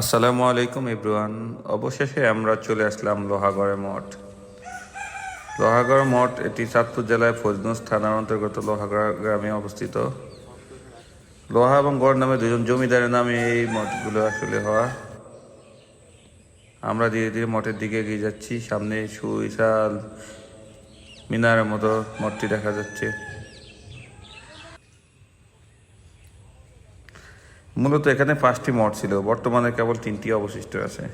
আসসালামু আলাইকুম ইব্রুয়ান। অবশেষে আমরা চলে আসলাম লোহাগড়ে মঠ। লোহাগড় মঠ এটি চাঁদপুর জেলায় ফরিদগঞ্জ থানার অন্তর্গত লোহাগড় গ্রামে অবস্থিত। লোহা এবং গড় নামে দুজন জমিদারের নামে এই মঠগুলো আসলে হওয়া। আমরা ধীরে ধীরে মঠের দিকে এগিয়ে যাচ্ছি। সামনে সুইশাল মিনারের মতো মঠটি দেখা যাচ্ছে। মূলত এখানে পাঁচটি মঠ ছিল। বর্তমানে কেবল তিনটি অবশিষ্ট আছে।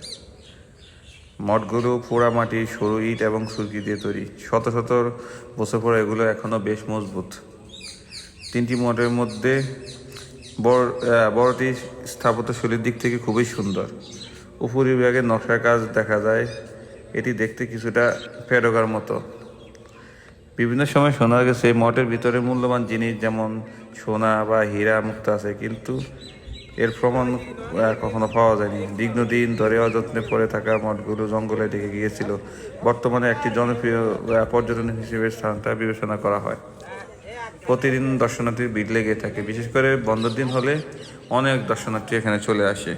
মঠগুলো পোড়া মাটি, সরু ইট এবং সুরকি দিয়ে তৈরি। শত শত বছর পর এগুলো এখনও বেশ মজবুত। তিনটি মঠের মধ্যে বড় বড়টি স্থাপত্যশৈলীর দিক থেকে খুবই সুন্দর। উপরিভাগে নকশার কাজ দেখা যায়। এটি দেখতে কিছুটা পেরোগার মতো। বিভিন্ন সময় শোনা গেছে, মঠের ভিতরে মূল্যবান জিনিস যেমন সোনা বা হীরা মুক্ত আছে, কিন্তু এর প্রমাণ কখনো পাওয়া যায়নি। দীর্ঘদিন ধরে অযত্নে পড়ে থাকা মঠগুলো জঙ্গলে ঢেকে গিয়েছিল। বর্তমানে একটি জনপ্রিয় পর্যটন হিসেবে স্থানটা বিবেচনা করা হয়। প্রতিদিন দর্শনার্থীর ভিড় লেগে থাকে। বিশেষ করে বন্ধের দিন হলে অনেক দর্শনার্থী এখানে চলে আসে।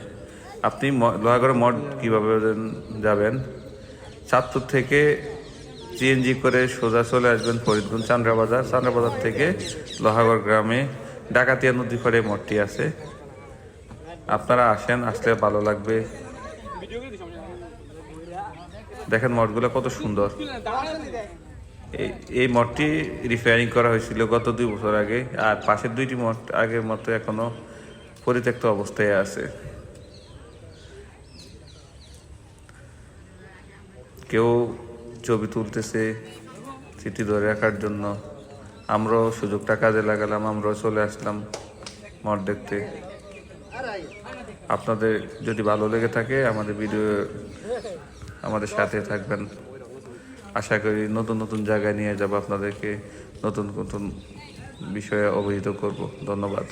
আপনি লোহাগড় মঠ কীভাবে যাবেন? চাঁদপুর থেকে সিএনজি করে সোজা চলে আসবেন ফরিদগঞ্জ চান্দ্রাবাজার চান্দ্রাবাজার থেকে লোহাগড় গ্রামে ডাকাতিয়া নদী পাড়ে মঠটি আছে। আপনারা আসেন, আসলে ভালো লাগবে। দেখেন মঠগুলো কত সুন্দর। এই মঠটি রিপেয়ারিং করা হয়েছিল গত দুই বছর আগে, আর পাশের দুইটি মঠ আগের মতো এখনও পরিত্যক্ত অবস্থায় আছে। কেউ ছবি তুলতেছে চিঠি ধরে রাখার জন্য। আমরাও সুযোগটা কাজে লাগালাম, আমরাও চলে আসলাম মঠ দেখতে। আপনাদের যদি ভালো লেগে থাকে, আমাদের ভিডিও আমাদের সাথে থাকবেন। আশা করি নতুন নতুন জায়গায় নিয়ে যাব আপনাদেরকে, নতুন নতুন বিষয়ে অবহিত করব। ধন্যবাদ।